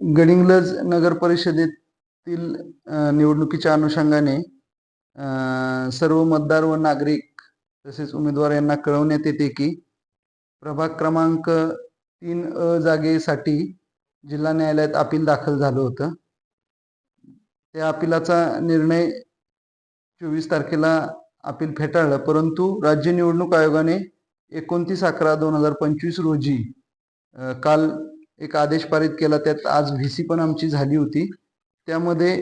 गडिंग्लज नगर परिषदेतील निवडणुकीच्या अनुषंगाने सर्व मतदार व नागरिक तसेच उमेदवार यांना कळवण्यात येते की प्रभाग क्रमांक तीन अ जागेसाठी जिल्हा न्यायालयात अपील दाखल झालं होतं. त्या अपिलाचा निर्णय चोवीस तारखेला अपील फेटाळलं परंतु राज्य निवडणूक आयोगाने एकोणतीस अकरा दोन हजार पंचवीस रोजी काल एक आदेश पारित केला त्यात आज व्ही सी पण आमची झाली होती त्यामध्ये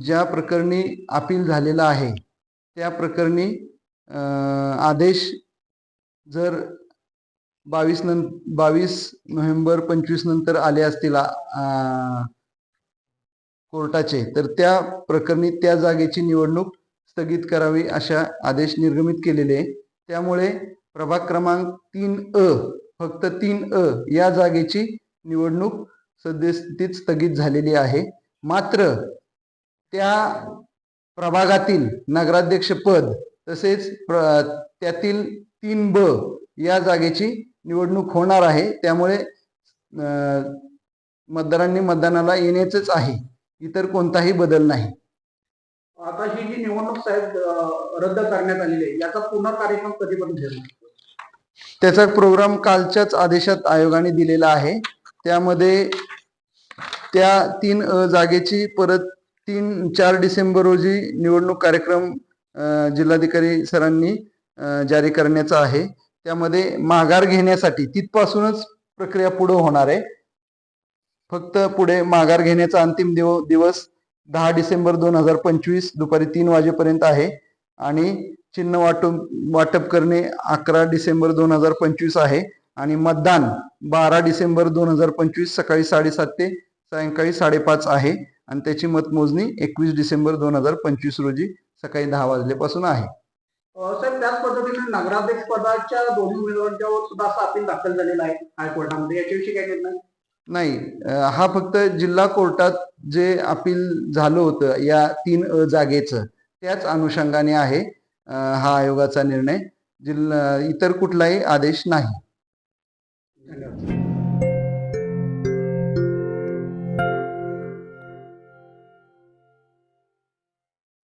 ज्या प्रकरणी अपील झालेला आहे त्या प्रकरणी आदेश जर बावीस नं बावीस नोव्हेंबर पंचवीस नंतर आले असतील कोर्टाचे तर त्या प्रकरणी त्या जागेची निवडणूक स्थगित करावी अशा आदेश निर्गमित केलेले आहे. त्यामुळे प्रभाग क्रमांक तीन अ फक्त तीन अ या जागेची निवडणूक सद्यस्थितीत स्थगित झालेली आहे. मात्र त्या प्रभागातील नगराध्यक्ष पद तसेच प्र त्यातील तीन ब या जागेची निवडणूक होणार आहे. त्यामुळे मतदारांनी मतदानाला येण्याचंच आहे. इतर कोणताही बदल नाही. आता ही जी निवडणूक साहेब रद्द करण्यात आलेली आहे याचा पुन्हा कार्यक्रम कधीपर्यंत ठेवणार त्याचा प्रोग्राम कालच्याच आदेशात आयोगाने दिलेला आहे. त्यामध्ये त्या तीन अ जागेची परत तीन चार डिसेंबर रोजी निवडणूक कार्यक्रम जिल्हाधिकारी सरांनी जारी करण्याचा आहे. त्यामध्ये माघार घेण्यासाठी तिथपासूनच प्रक्रिया पुढे होणार आहे. फक्त पुढे माघार घेण्याचा अंतिम दिव दिवस दहा डिसेंबर दोन हजार पंचवीस दुपारी तीन वाजेपर्यंत आहे. आणि चिन्ह वाटप वाटप करणे अकरा डिसेंबर दोन हजार पंचवीस आहे. आणि मतदान बारा डिसेंबर दोन हजार पंचवीस सकाळी साडेसात ते सायंकाळी साडेपाच आहे. आणि त्याची मतमोजणी एकवीस डिसेंबर दोन हजार पंचवीस रोजी सकाळी दहा वाजल्यापासून आहे. साहेब त्याच पद्धतीने नगराध्यक्ष पदाच्या दोन्ही उमेदवारांच्यावर सुद्धा असा अपील दाखल झालेला आहे हायकोर्टामध्ये. याच्याविषयी काय निर्णय नाही हा फक्त जिल्हा कोर्टात जे अपील झालं होतं या तीन अ जागेचं त्याच अनुषंगाने आहे हा आयोगाचा निर्णय. जिल्हा इतर कुठलाही आदेश नाही. 看到。